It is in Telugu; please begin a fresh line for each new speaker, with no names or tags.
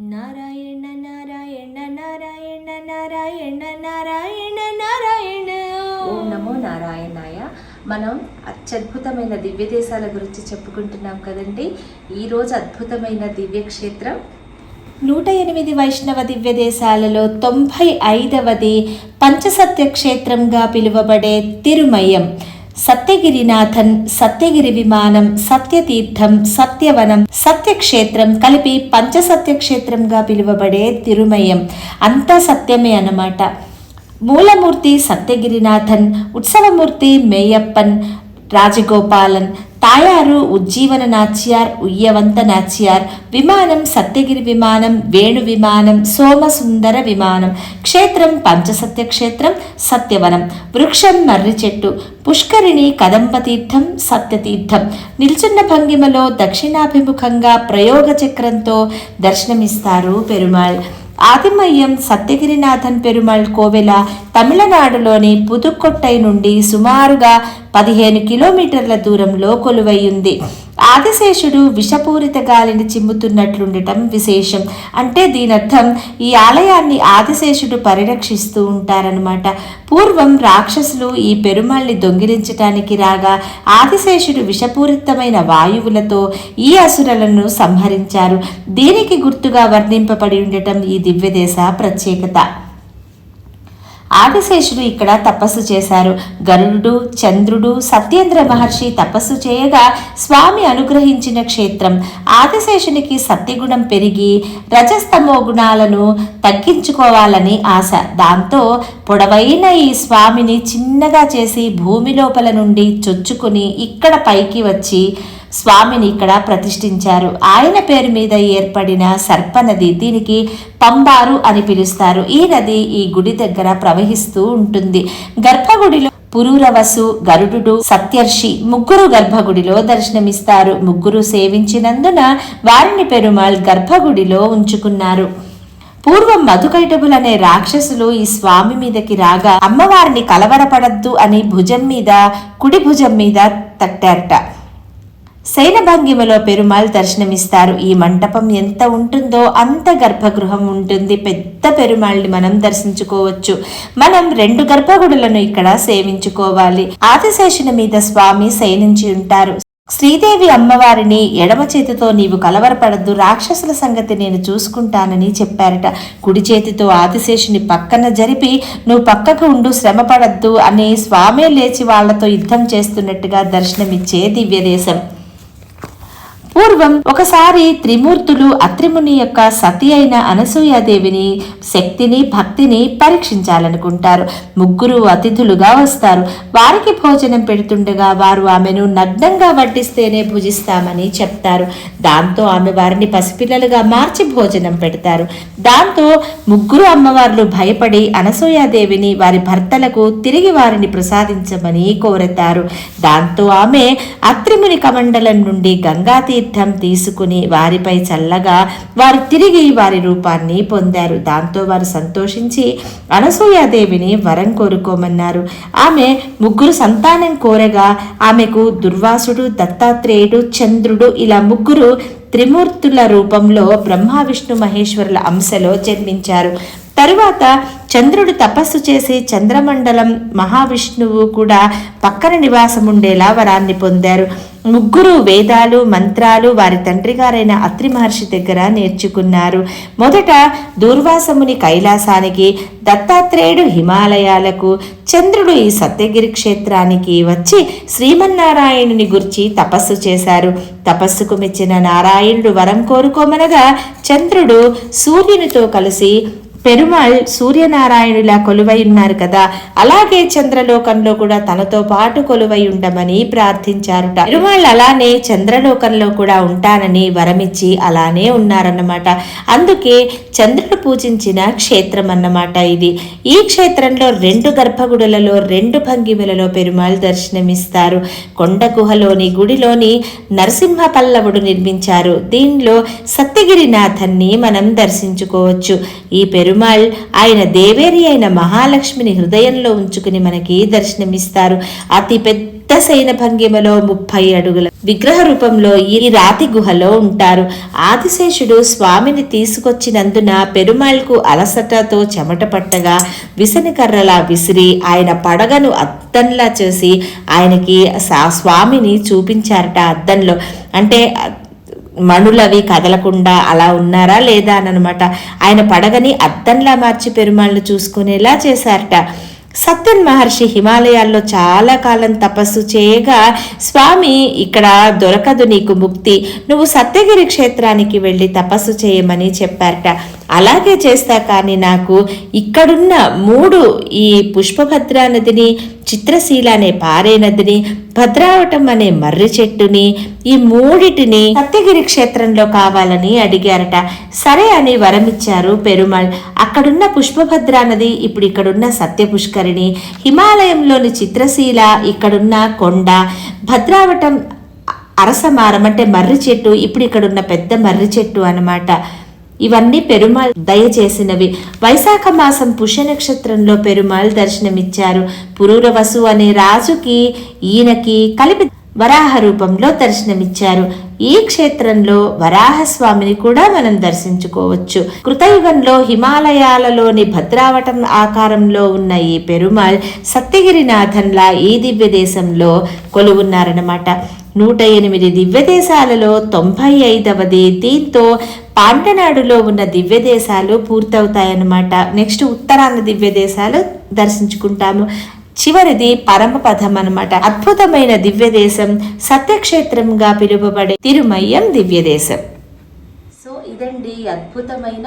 నారాయణ నారాయణ నారాయణ నారాయణ నారాయణ నారాయణ.
ఓం నమో నారాయణాయ. మనం అత్యద్భుతమైన దివ్య దేశాల గురించి చెప్పుకుంటున్నాం కదండి. ఈరోజు అద్భుతమైన దివ్యక్షేత్రం.
నూట ఎనిమిది వైష్ణవ దివ్య దేశాలలో తొంభై ఐదవది పంచసత్య క్షేత్రంగా పిలువబడే తిరుమయం సత్యగిరినాథన్ సత్యగిరి విమానం సత్యతీర్థం సత్యవనం సత్యక్షేత్రం కలిపి పంచసత్యక్షేత్రంగా పిలువబడే తిరుమయం అంతా సత్యమే అన్నమాట. మూలమూర్తి సత్యగిరినాథన్ ఉత్సవమూర్తి మేయప్పన్ రాజగోపాలన్ తాయారు ఉజ్జీవన నాచ్యార్ ఉయ్యవంత నాచ్యార్ విమానం సత్యగిరి విమానం వేణు విమానం సోమసుందర విమానం. క్షేత్రం పంచసత్య క్షేత్రం సత్యవనం. వృక్షం మర్రి చెట్టు. పుష్కరిణి కదంబతీర్థం సత్యతీర్థం నిల్చున్న భంగిమలో దక్షిణాభిముఖంగా ప్రయోగ చక్రంతో దర్శనమిస్తారు పెరుమాళ్. ఆదిమయ్యం సత్యగిరినాథన్ పెరుమాళ్ కోవెల తమిళనాడులోని పుదుక్కొట్టై నుండి సుమారుగా పదిహేను కిలోమీటర్ల దూరంలో కొలువైంది ఆదిశేషుడు విషపూరిత గాలిని చిమ్ముతున్నట్లుండటం విశేషం. అంటే దీనర్థం ఈ ఆలయాన్ని ఆదిశేషుడు పరిరక్షిస్తూ ఉంటారనమాట పూర్వం రాక్షసులు ఈ పెరుమాళ్ళని దొంగిలించటానికి రాగా ఆదిశేషుడు విషపూరితమైన వాయువులతో ఈ అసురలను సంహరించారు. దీనికి గుర్తుగా వర్ణింపబడి ఉండటం ఈ దివ్యదేశ ప్రత్యేకత. ఆదిశేషుడు ఇక్కడ తపస్సు చేశారు. గరుడు చంద్రుడు సత్యేంద్ర మహర్షి తపస్సు చేయగా స్వామి అనుగ్రహించిన క్షేత్రం. ఆదిశేషునికి సత్యగుణం పెరిగి రజస్తమో గుణాలను తగ్గించుకోవాలని ఆశ. దాంతో పొడవైన ఈ స్వామిని చిన్నగా చేసి భూమి లోపల నుండి చొచ్చుకుని ఇక్కడ పైకి వచ్చి స్వామిని ఇక్కడ ప్రతిష్ఠించారు. ఆయన పేరు మీద ఏర్పడిన సర్పనది దీనికి పంబారు అని పిలుస్తారు. ఈ నది ఈ గుడి దగ్గర ప్రవహిస్తూ ఉంటుంది. గర్భగుడిలో పురూరవసు గరుడు సత్యర్షి ముగ్గురు గర్భగుడిలో దర్శనమిస్తారు. ముగ్గురు సేవించినందున వారిని పెరుమాళ్ గర్భగుడిలో ఉంచుకున్నారు. పూర్వం మధుకైటబుల్ అనే రాక్షసులు ఈ స్వామి మీదకి రాగా అమ్మవారిని కలవరపడద్దు అని భుజం మీద కుడి భుజం మీద తట్టారట. శయనభంగిమలో పెరుమాల్ దర్శనమిస్తారు. ఈ మంటపం ఎంత ఉంటుందో అంత గర్భగృహం ఉంటుంది. పెద్ద పెరుమాళ్ళని మనం దర్శించుకోవచ్చు. మనం రెండు గర్భగుడులను ఇక్కడ సేవించుకోవాలి. ఆదిశేషుని మీద స్వామి శయనించి ఉంటారు. శ్రీదేవి అమ్మవారిని ఎడమ చేతితో నీవు కలవరపడద్దు. రాక్షసుల సంగతి నేను చూసుకుంటానని చెప్పారట. కుడి చేతితో ఆదిశేషుని పక్కన జరిపి నువ్వు పక్కకు ఉండు శ్రమపడద్దు అని స్వామే లేచి వాళ్ళతో యుద్ధం చేస్తున్నట్టుగా దర్శనమిచ్చే దివ్యదేశం. పూర్వం ఒకసారి త్రిమూర్తులు అత్రిముని యొక్క సతి అయిన అనసూయాదేవిని శక్తిని భక్తిని పరీక్షించాలనుకుంటారు. ముగ్గురు అతిథులుగా వస్తారు. వారికి భోజనం పెడుతుండగా వారు ఆమెను నగ్నంగా వడ్డిస్తేనే భుజిస్తామని చెప్తారు. దాంతో ఆమె వారిని పసిపిల్లలుగా మార్చి భోజనం పెడతారు. దాంతో ముగ్గురు అమ్మవార్లు భయపడి అనసూయాదేవిని వారి భర్తలకు తిరిగి వారిని ప్రసాదించమని కోరతారు దాంతో ఆమె అత్రిముని కమండలం నుండి గంగాతీ తీర్థం తీసుకుని వారిపై చల్లగా వారు తిరిగి వారి రూపాన్ని పొందారు. దాంతో వారు సంతోషించి అనసూయాదేవిని వరం కోరుకోమన్నారు. ఆమె ముగ్గురు సంతానం కోరగా ఆమెకు దుర్వాసుడు దత్తాత్రేయుడు చంద్రుడు ఇలా ముగ్గురు త్రిమూర్తుల రూపంలో బ్రహ్మ విష్ణు మహేశ్వరుల అంశలో జన్మించారు. తరువాత చంద్రుడు తపస్సు చేసి చంద్రమండలం మహావిష్ణువు కూడా పక్కన నివాసం ఉండేలా వరాన్ని పొందారు. ముగ్గురు వేదాలు మంత్రాలు వారి తండ్రి గారైన అత్రి మహర్షి దగ్గర నేర్చుకున్నారు. మొదట దూర్వాసముని కైలాసానికి దత్తాత్రేయుడు హిమాలయాలకు చంద్రుడు ఈ సత్యగిరి క్షేత్రానికి వచ్చి శ్రీమన్నారాయణుని గురించి తపస్సు చేశారు. తపస్సుకు మెచ్చిన నారాయణుడు వరం కోరుకోమనగా చంద్రుడు సూర్యునితో కలిసి పెరుమాళ్ సూర్యనారాయణులా కొలువై ఉన్నారు కదా. అలాగే చంద్రలోకంలో కూడా తనతో పాటు కొలువై ఉండమని ప్రార్థించారుట. పెరుమాళ్ అలానే చంద్రలోకంలో కూడా ఉంటానని వరమిచ్చి అలానే ఉన్నారన్నమాట. అందుకే చంద్రుడు పూజించిన క్షేత్రం అన్నమాట ఇది. ఈ క్షేత్రంలో రెండు గర్భగుడులలో రెండు భంగిమలలో పెరుమాళ్ దర్శనమిస్తారు. కొండ గుహలోని గుడిలోని నరసింహ పల్లవుడు నిర్మించారు. దీనిలో సత్యగిరినాథన్ని మనం దర్శించుకోవచ్చు. ఈ పెరు పెరుమాళ్ ఆయన దేవేరి అయిన మహాలక్ష్మిని హృదయంలో ఉంచుకుని మనకి దర్శనమిస్తారు. అతి పెద్ద సైన భంగిమలో ముప్పై అడుగుల విగ్రహ రూపంలో ఈ రాతి గుహలో ఉంటారు. ఆదిశేషుడు స్వామిని తీసుకొచ్చినందున పెరుమాళ్కు అలసటతో చెమట పట్టగా విసని కర్రలా విసిరి ఆయన పడగను అద్దంలా చేసి ఆయనకి సా- స్వామిని చూపించారట అద్దంలో. అంటే మణులవి కదలకుండా అలా ఉన్నారా లేదా అనమాట ఆయన పడగని అద్దంలా మార్చి పెరుమాళ్ళు చూసుకునేలా చేశారట. సత్యన్ మహర్షి హిమాలయాల్లో చాలా కాలం తపస్సు చేయగా స్వామి ఇక్కడ దొరకదు నీకు ముక్తి. నువ్వు సత్యగిరి క్షేత్రానికి వెళ్ళి తపస్సు చేయమని చెప్పారట. అలాగే చేస్తా కానీ నాకు ఇక్కడున్న మూడు ఈ పుష్పభద్రా నదిని చిత్రశీల అనే పారే నదిని భద్రావటం అనే మర్రి చెట్టుని ఈ మూడిటిని సత్యగిరి క్షేత్రంలో కావాలని అడిగారట. సరే అని వరమిచ్చారు పెరుమాళ్ అక్కడున్న పుష్పభద్రా నది ఇప్పుడు ఇక్కడున్న సత్య పుష్కరిణి హిమాలయంలోని చిత్రశీల ఇక్కడున్న కొండ భద్రావటం అరసమారం అంటే మర్రి చెట్టు ఇప్పుడు ఇక్కడున్న పెద్ద మర్రి చెట్టు అనమాట ఇవన్నీ పెరుమాళ్ దయచేసినవి. వైశాఖ మాసం పుష్య నక్షత్రంలో పెరుమాళ్ దర్శనమిచ్చారు. పురూరవసు అనే రాజుకి ఈయనకి కలిపి వరాహ రూపంలో దర్శనమిచ్చారు. ఈ క్షేత్రంలో వరాహస్వామిని కూడా మనం దర్శించుకోవచ్చు. కృతయుగంలో హిమాలయాలలోని భద్రావటం ఆకారంలో ఉన్న ఈ పెరుమాళ్ సత్యగిరినాథన్లా ఈ దివ్య దేశంలో కొలువున్నారన్నమాట. నూట ఎనిమిది దివ్య దేశాలలో తొంభై ఐదవది దీంతో పాంటనాడులో ఉన్న దివ్య దేశాలు పూర్తవుతాయన్నమాట. నెక్స్ట్ ఉత్తరాన దివ్య దేశాలు దర్శించుకుంటాము. చివరిది పరమపదం అనమాట అద్భుతమైన దివ్య దేశం సత్యక్షేత్రంగా పిలువబడే తిరుమయ్యం దివ్య దేశం
సో ఇదండి అద్భుతమైన